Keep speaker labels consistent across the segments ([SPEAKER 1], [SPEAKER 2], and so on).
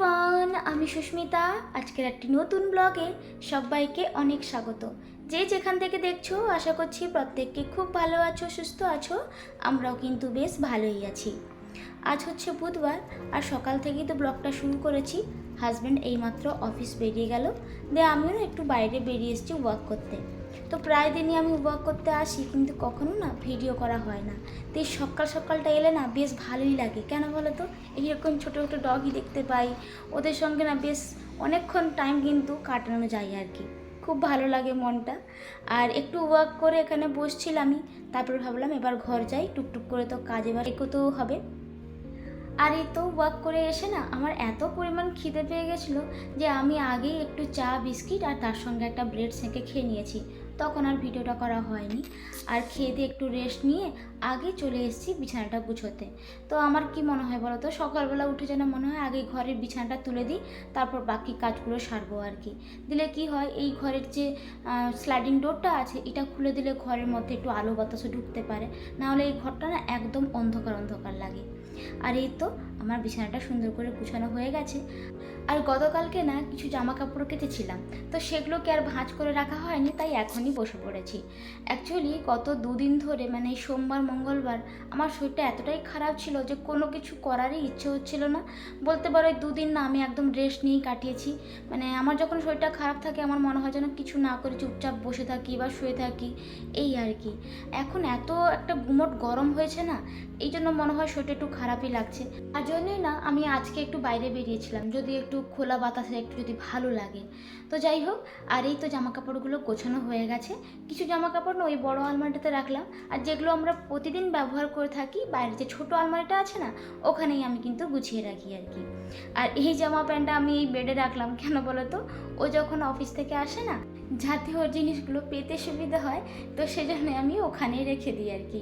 [SPEAKER 1] Everyone আমি সুস্মিতা। আজকের একটি নতুন ব্লগে সবাইকে অনেক স্বাগত। যে যেখান থেকে দেখছ, আশা করছি প্রত্যেককে খুব ভালো আছো, সুস্থ আছো। আমরাও কিন্তু বেশ ভালোই আছি। আজ হচ্ছে বুধবার, আর সকাল থেকেই তো ব্লগটা শুরু করেছি। হাজব্যান্ড এইমাত্র অফিস বেরিয়ে গেল। দিয়ে আমিও একটু বাইরে বেরিয়ে এসেছি ওয়াক করতে। তো প্রায় দিনই আমি ওয়াক করতে আসি, কিন্তু কখনো না ভিডিও করা হয় না। তো এই সকাল সকালটা এলে না বেশ ভালোই লাগে। কেন বলো তো? এইরকম ছোটো ছোটো ডগই দেখতে পাই। ওদের সঙ্গে না বেশ অনেকক্ষণ টাইম কিন্তু কাটানো যায় আর কি। খুব ভালো লাগে মনটা। আর একটু ওয়াক করে এখানে বসছিলামই তারপর ভাবলাম এবার ঘর যাই, টুকটুক করে তো কাজ এবার এগোতেও হবে। আর এই তো ওয়াক করে এসে না আমার এত পরিমাণ খিদে পেয়ে গেছিল যে আমি আগেই একটু চা, বিস্কিট আর তার সঙ্গে একটা ব্রেড সেঁকে খেয়ে নিয়েছি। তখন আর ভিডিওটা করা হয়নি। আর খেয়ে দিয়ে একটু রেস্ট নিয়ে আগে চলে এসেছি বিছানাটা গুছোতে। তো আমার কি মনে হয় বলো তো সকালবেলা উঠে যেন মনে হয় আগে ঘরের বিছানাটা তুলে দিই, তারপর বাকি কাজগুলো সারবো আর কি। দিলে কি হয়, এই ঘরের যে স্লাইডিং ডোরটা আছে, এটা খুলে দিলে ঘরের মধ্যে একটু আলো বাতাসও ঢুকতে পারে। নাহলে এই ঘরটা না একদম অন্ধকার অন্ধকার লাগে। আর এই তো আমার বিছানাটা সুন্দর করে গুছানো হয়ে গেছে। আর গতকালকে না কিছু জামা কাপড় কেটেছিলাম। তো সেগুলোকে আর ভাঁজ করে রাখা হয়নি, তাই এখনই বসে পড়েছি। অ্যাকচুয়ালি গত দুদিন ধরে মানে সোমবার, মঙ্গলবার আমার শরীরটা এতটাই খারাপ ছিল যে কোনো কিছু করারই ইচ্ছে হচ্ছিল না। বলতে পারো দুদিন না আমি একদম রেস্ট নিয়েই কাটিয়েছি। মানে আমার যখন শরীরটা খারাপ থাকে আমার মনে হয় যেন কিছু না করে চুপচাপ বসে থাকি বা শুয়ে থাকি, এই আর কি। এখন এত একটা গুমট গরম হয়েছে না, এই জন্য মনে হয় শরীরটা একটু খারাপই লাগছে। আর জন্যই না, আমি আজকে একটু বাইরে বেরিয়েছিলাম। যদি একটু খোলা বাতাসে, একটু যদি ভালো লাগে। তো যাই হোক, আর এই তো জামা কাপড়গুলো গোছানো হয়ে গেছে। কিছু জামা কাপড় না ওই বড় আলমারিটাতে রাখলাম। আর যেগুলো আমরা প্রতিদিন ব্যবহার করে থাকি, বাইরে যে ছোটো আলমারিটা আছে না, ওখানেই আমি কিন্তু গুছিয়ে রাখি আর কি। আর এই জামা প্যান্টটা আমি এই বেডে রাখলাম, কেন বলো তো ও যখন অফিস থেকে আসে না যাতে ওর জিনিসগুলো পেতে সুবিধা হয়, তো সেজন্য আমি ওখানেই রেখে দিই আর কি।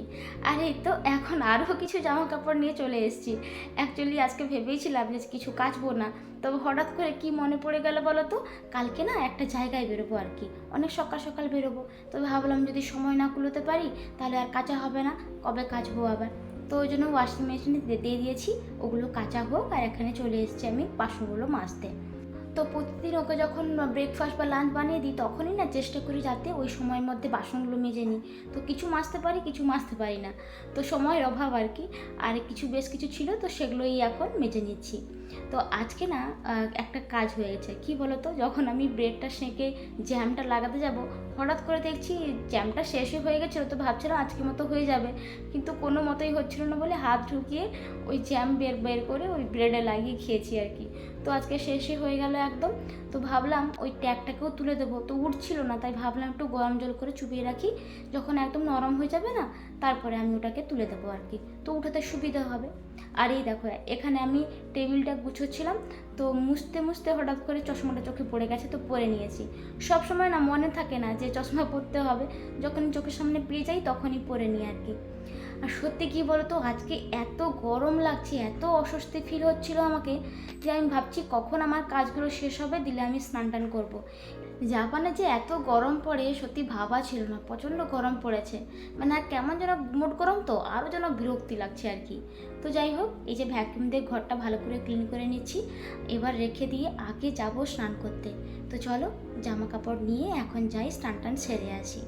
[SPEAKER 1] আর এই তো এখন আরও কিছু জামা কাপড় নিয়ে চলে এসেছি। অ্যাকচুয়ালি আজকে ভেবেইছিলাম যে কিছু কাচবো না, তবে হঠাৎ করে কি মনে পড়ে গেল বলো তো কালকে না একটা জায়গায় বেরোবো আর কি। অনেক সকাল সকাল বেরোবো তবে ভাবলাম যদি সময় না কুলোতে পারি, তাহলে আর কাঁচা হবে না, কবে কাচবো আবার? তো ওই জন্য ওয়াশিং মেশিনে দিয়ে দিয়েছি, ওগুলো কাঁচা হোক আর এখানে চলে এসেছি আমি বাসনগুলো মাজতে। তো প্রতিদিন ওকে যখন ব্রেকফাস্ট বা লাঞ্চ বানিয়ে দিই, তখনই না চেষ্টা করি যাতে ওই সময়ের মধ্যে বাসনগুলো মেজে নিই। তো কিছু মাজতে পারি, কিছু মাজতে পারি না। তো সময়ের অভাব আর কি। আর কিছু বেশ কিছু ছিল, তো সেগুলোই এখন মেজে নিচ্ছি। তো আজকে না একটা কাজ হয়েছে কি বলো তো যখন আমি ব্রেডটা সেঁকে জ্যামটা লাগাতে যাব, হঠাৎ করে দেখছি জ্যামটা শেষই হয়ে গেছিল তো ভাবছিলাম আজকে মতো হয়ে যাবে। কিন্তু কোনো মতোই হচ্ছিল না বলে হাত ঢুকিয়ে ওই জ্যাম বের বের করে ওই ব্রেডে লাগিয়ে খেয়েছি আর কি। তো আজকে শেষই হয়ে গেল একদম। তো ভাবলাম ওই ট্যাগটাকেও তুলে দেবো। তো উঠছিল না, তাই ভাবলাম একটু গরম জল করে চুপিয়ে রাখি। যখন একদম নরম হয়ে যাবে না, তারপরে আমি ওটাকে তুলে দেবো আর কি। তো উঠাতে সুবিধা হবে। আর এই দেখো, এখানে আমি টেবিলটা গুছোচ্ছিলাম, তো মুছতে মুছতে হঠাৎ করে চশমাটা চোখে পড়ে গেছে, তো পরে নিয়েছি। সব সময় না মনে থাকে না যে চশমা পরতে হবে, যখন চোখের সামনে পেয়ে যাই তখনই পরে নিই আর কি। আর সত্যি কি বলতো, আজকে এত গরম লাগছে, এত অস্বস্তি ফিল হচ্ছিল আমাকে যে আমি ভাবছি কখন আমার কাজগুলো শেষ হবে, দিলে আমি স্নান টান করব। জাপানে যে এত গরম পড়ে, সত্যি ভাবা ছিল না। প্রচণ্ড গরম পড়েছে। মানে আর কেমন যেন মোট গরম তো, আরও যেন বিরক্তি লাগছে আর কি। তো যাই হোক, এই যে ভ্যাকিউম দিয়ে ঘরটা ভালো করে ক্লিন করে নিচ্ছি। এবার রেখে দিয়ে আগে যাব স্নান করতে। তো চলো, জামা কাপড় নিয়ে এখন যাই স্নান টান সেরে আসি।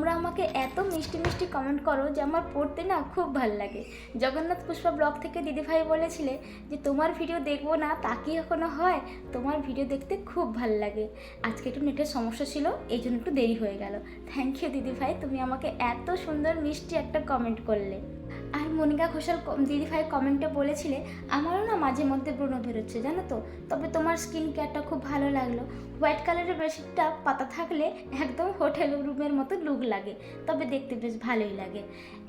[SPEAKER 1] তোমরা আমাকে এত মিষ্টি মিষ্টি কমেন্ট করো যে আমার পড়তে না খুব ভালো লাগে। জগন্নাথ পুষ্পা ব্লগ থেকে দিদিভাই বলেছিলে যে, তোমার ভিডিও দেখব না, তা কি এখনও হয়? তোমার ভিডিও দেখতে খুব ভালো লাগে। আজকে একটু নেটের সমস্যা ছিল, এই জন্য একটু দেরি হয়ে গেল। থ্যাংক ইউ দিদিভাই, তুমি আমাকে এত সুন্দর মিষ্টি একটা কমেন্ট করলে। মনিকা ঘোষাল দিদিভাই কমেন্টে বলেছিলে, আমারও না মাঝে মধ্যে ব্রণ বেরোচ্ছে, জানো তো? তবে তোমার স্কিন কেয়ারটা খুব ভালো লাগল। হোয়াইট কালারের বেডশিটটা পাতা থাকলে একদম হোটেল রুমের মতো লুক লাগে। তবে দেখতে বেশ ভালোই লাগে।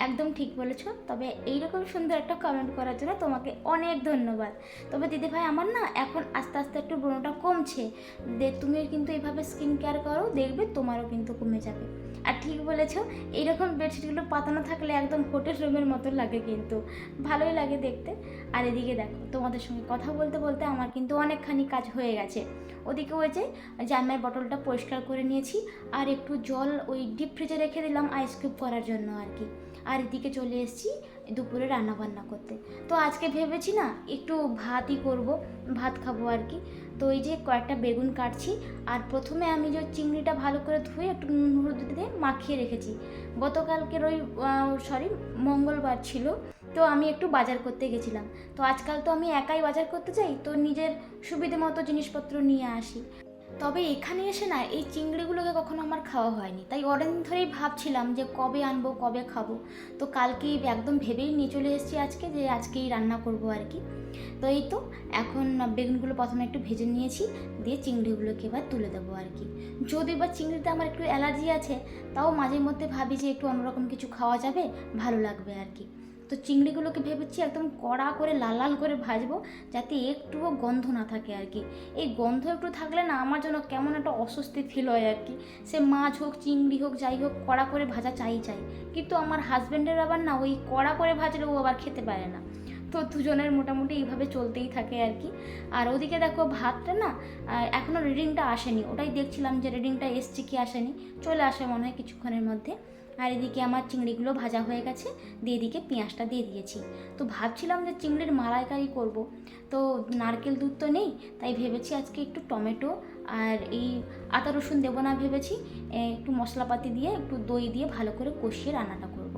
[SPEAKER 1] একদম ঠিক বলেছ। তবে এইরকম সুন্দর একটা কমেন্ট করার জন্য তোমাকে অনেক ধন্যবাদ। তবে দিদিভাই আমার না এখন আস্তে আস্তে একটু ব্রণটা কমছে। তুমি কিন্তু এইভাবে স্কিন কেয়ার করো, দেখবে তোমারও কিন্তু কমে যাবে। আর ঠিক বলেছ, এইরকম বেডশিটগুলো পাতানো থাকলে একদম হোটেল রুমের মতো লাগে কিন্তু। ভালোই লাগে দেখতে। আর এদিকে দেখো, তোমাদের সঙ্গে কথা বলতে বলতে আমার কিন্তু অনেকখানি কাজ হয়ে গেছে। ওদিকে ওই যে জ্যামের বটলটা পরিষ্কার করে নিয়েছি, আর একটু জল ওই ডিপ ফ্রিজে রেখে দিলাম আইসক্রিম করার জন্য আর কি। আর এদিকে চলে এসেছি দুপুরে রান্না বান্না করতে। তো আজকে ভেবেছি না একটু ভাতই করব, ভাত খাব আর কি। তো এই যে কয়েকটা বেগুন কাটছি, আর প্রথমে আমি যে চিংড়িটা ভালো করে ধুয়ে একটু নুন হলুদ দিয়ে মাখিয়ে রেখেছি। গতকালকের ওই সরি মঙ্গলবার ছিল, তো আমি একটু বাজার করতে গেছিলাম। তো আজকাল তো আমি একাই বাজার করতে যাই তো নিজের সুবিধে মতো জিনিসপত্র নিয়ে আসি। তবে এখানে এসে না, এই চিংড়িগুলোকে কখনো আমার খাওয়া হয়নি। তাই অনেকদিন ধরেই ভাবছিলাম যে কবে আনব, কবে খাব। তো কালকেই একদম ভেবেই নিয়ে চলে এসেছি আজকে যে আজকেই রান্না করব আর কি। তো এই তো, এখন বেগুনগুলো প্রথমে একটু ভেজে নিয়েছি, দিয়ে চিংড়িগুলোকে এবার তুলে দেবো আর কি। যদি বা চিংড়িতে আমার একটু অ্যালার্জি আছে, তাও মাঝে মধ্যে ভাবি যে একটু অন্যরকম কিছু খাওয়া যাবে, ভালো লাগবে আর কি। তো চিংড়িগুলোকে ভেবেছি একদম কড়া করে লাল লাল করে ভাজবো, যাতে একটুও গন্ধ না থাকে আর কি। এই গন্ধ একটু থাকলে না আমার জন্য কেমন একটা অস্বস্তি ফিল হয় আর কি। সে মাছ হোক, চিংড়ি হোক, যাই হোক, কড়া করে ভাজা চাই চাই। কিন্তু আমার হাজব্যান্ডের আবার না, ওই কড়া করে ভাজলে ও আবার খেতে পারে না। তো দুজনের মোটামুটি এইভাবে চলতেই থাকে আর কি। আর ওদিকে দেখো ভাতটা না এখনও রিডিংটা আসেনি। ওটাই দেখছিলাম যে রিডিংটা এসছে কি আসেনি। চলে আসে মনে হয় কিছুক্ষণের মধ্যে। আর এদিকে আমার চিংড়িগুলো ভাজা হয়ে গেছে, দিয়ে এদিকে পেঁয়াজটা দিয়ে দিয়েছি। তো ভাবছিলাম যে চিংড়ির মালাইকারি করব। তো নারকেল দুধ তো নেই, তাই ভেবেছি আজকে একটু টমেটো আর এই আদা রসুন দেবো না ভেবেছি একটু মশলাপাতি দিয়ে, একটু দই দিয়ে ভালো করে কষিয়ে রান্নাটা করব।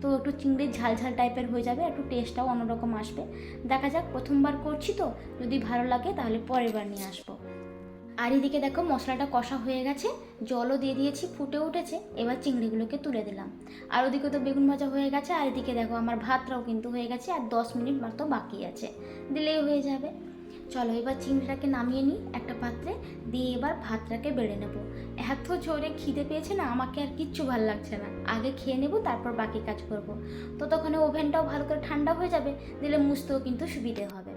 [SPEAKER 1] তো একটু চিংড়ির ঝাল ঝাল টাইপের হয়ে যাবে, একটু টেস্টটাও অন্যরকম আসবে। দেখা যাক, প্রথমবার করছি তো, যদি ভালো লাগে তাহলে পরের বার নিয়ে আসব। আর এদিকে দেখো মশলাটা কষা হয়ে গেছে, জলও দিয়ে দিয়েছি, ফুটে উঠেছে, এবার চিংড়িগুলোকে তুলে দিলাম। আর ওদিকে তো বেগুন ভাজা হয়ে গেছে, আর এদিকে দেখো আমার ভাতটাও কিন্তু হয়ে গেছে, আর দশ মিনিট মতো বাকি আছে, দিলেই হয়ে যাবে। চলো এবার চিংড়িটাকে নামিয়ে নিই একটা পাত্রে, দিয়ে এবার ভাতটাকে বেড়ে নেব। এত জোরে খিদে পেয়েছে না, আমাকে আর কিচ্ছু ভালো লাগছে না। আগে খেয়ে নেব, তারপর বাকি কাজ করব। তো তখন ওভেনটাও ভালো করে ঠান্ডা হয়ে যাবে, দিলে মুছতেও কিন্তু সুবিধে হবে।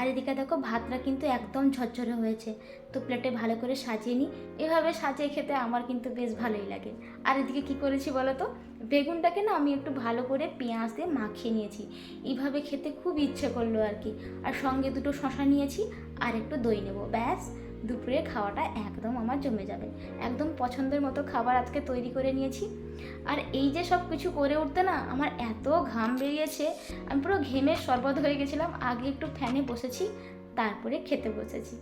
[SPEAKER 1] আর এদিকে দেখো ভাতটা কিন্তু একদম ঝরঝরে হয়েছে। তো প্লেটে ভালো করে সাজিয়ে নিই। এভাবে সাজিয়ে খেতে আমার কিন্তু বেশ ভালোই লাগে। আর এদিকে কি করেছি বলো তো? বেগুনটাকে না আমি একটু ভালো করে পেঁয়াজ দিয়ে মাখিয়ে নিয়েছি। এইভাবে খেতে খুব ইচ্ছে করল আর কি। আর সঙ্গে দুটো শশা নিয়েছি আর একটু দই নেব, ব্যাস। দুপুরে খাওয়াটা একদম আমার জমে যাবে। একদম পছন্দের মতো খাবার আজকে তৈরি করে নিয়েছি। আর এই যে সব কিছু করে উঠতে না, আমার এত ঘাম বেরিয়েছে, আমি পুরো ঘেমে শরবত হয়ে গেছিলাম, আগে একটু ফ্যানে বসেছি, তারপরে খেতে বসেছি।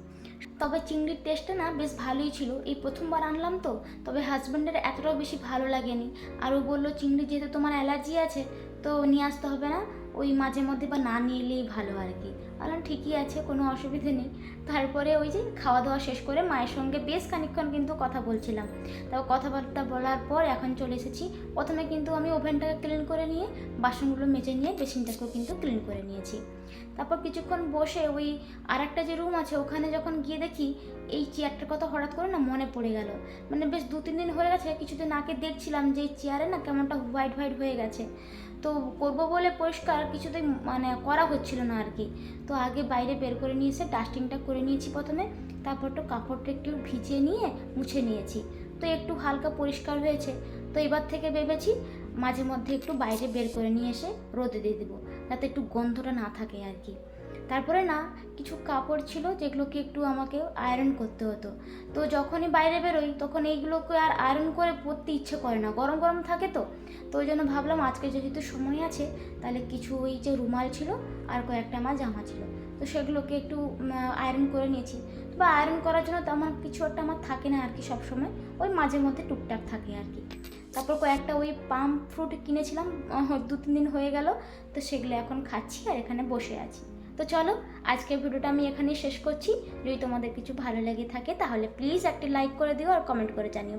[SPEAKER 1] তবে চিংড়ির টেস্টটা না বেশ ভালোই ছিল। এই প্রথমবার আনলাম তো, তবে হাজব্যান্ডের এতটাও বেশি ভালো লাগেনি। আর ও বলল, চিংড়ি যেহেতু তোমার অ্যালার্জি আছে, তো নিয়ে আসতে হবে না? ওই মাঝে মধ্যে বা না নিয়ে এলেই ভালো আর কি। বললাম ঠিকই আছে, কোনো অসুবিধে নেই। তারপরে ওই যে খাওয়া দাওয়া শেষ করে মায়ের সঙ্গে বেশ খানিক্ষণ কিন্তু কথা বলছিলাম। তাও কথাবার্তা বলার পর এখন চলে এসেছি। প্রথমে কিন্তু আমি ওভেনটাকে ক্লিন করে নিয়ে, বাসনগুলো মেজে নিয়ে বেসিনটাকেও কিন্তু ক্লিন করে নিয়েছি। তারপর কিছুক্ষণ বসে ওই আর একটা যে রুম আছে, ওখানে যখন গিয়ে দেখি, এই চেয়ারটার কথা হঠাৎ করে না মনে পড়ে গেল। মানে বেশ দু তিন দিন হয়ে গেছে, কিছুদিন আগে দেখছিলাম যে এই চেয়ারে না কেমনটা হোয়াইট হোয়াইট হয়ে গেছে। তো করব বলে পরিষ্কার কিছুতেই মানে করা হচ্ছিল না আর কি। তো আগে বাইরে বের করে নিয়ে এসে ডাস্টিংটা করে নিয়েছি প্রথমে, তারপর তো কাপড়টা একটু ভিজিয়ে নিয়ে মুছে নিয়েছি। তো একটু হালকা পরিষ্কার হয়েছে। তো এবার থেকে ভেবেছি মাঝে মধ্যে একটু বাইরে বের করে নিয়ে এসে রোদে দিয়ে দেবো, যাতে একটু গন্ধটা না থাকে আর কি। তারপরে না, কিছু কাপড় ছিল যেগুলোকে একটু আমাকে আয়রন করতে হতো। তো যখনই বাইরে বেরোই, তখন এইগুলোকে আর আয়রন করে পরতে ইচ্ছে করে না। গরম গরম থাকে তো তো ওই জন্য ভাবলাম আজকে যেহেতু সময় আছে, তাহলে কিছু ওই যে রুমাল ছিল আর কয়েকটা আমার জামা ছিল। তো সেগুলোকে একটু আয়রন করে নিয়েছি। বা আয়রন করার জন্য তো আমার কিছু একটা আমার থাকে না আর কি সবসময়। ওই মাঝে মধ্যে টুকটাক থাকে আর কি। তারপর কয়েকটা ওই পাম ফ্রুট কিনেছিলাম দু তিন দিন হয়ে গেল, তো সেগুলো এখন খাচ্ছি আর এখানে বসে আছি। তো চলো, আজকের ভিডিওটা আমি এখানেই শেষ করছি। যদি তোমাদের কিছু ভালো লেগে থাকে, তাহলে প্লিজ একটি লাইক করে দিও আর কমেন্ট করে জানিও।